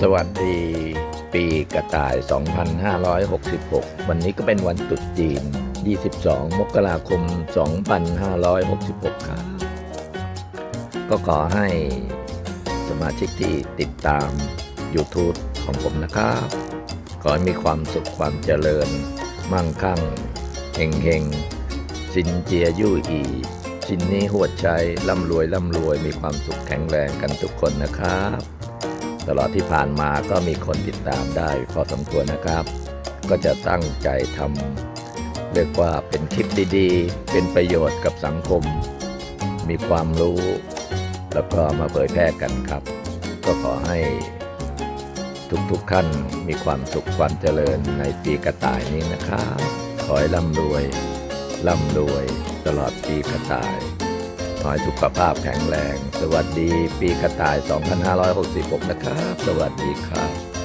สวัสดีปีกระต่าย 2566 วันนี้ก็เป็นวันตุษจีน 22 มกราคม 2566 ครับ ก็ขอให้สมาชิกที่ติดตาม YouTube ของผมนะครับ ขอให้มีความสุขความเจริญ มั่งคั่งเฮงเฮงสินเจียยู่อีสินนี้หัวใจร่ำรวยร่ำรวยมีความสุขแข็งแรงกันทุกคนนะครับ ตลอดที่ผ่านมาก็มีคนติดตามได้พอสมควรนะครับ ก็จะตั้งใจทำเรียกว่าเป็นคลิปดีๆ เป็นประโยชน์กับสังคม มีความรู้ แล้วก็มาเผยแพร่กันครับ ก็ขอให้ทุกๆท่านมีความสุขความเจริญในปีกระต่ายนี้นะครับ ขอให้ร่ำรวยร่ำรวยตลอดปีกระต่าย ขอให้สุขภาพแข็งแรง สวัสดีปีกระต่าย 2566 นะครับ สวัสดีครับ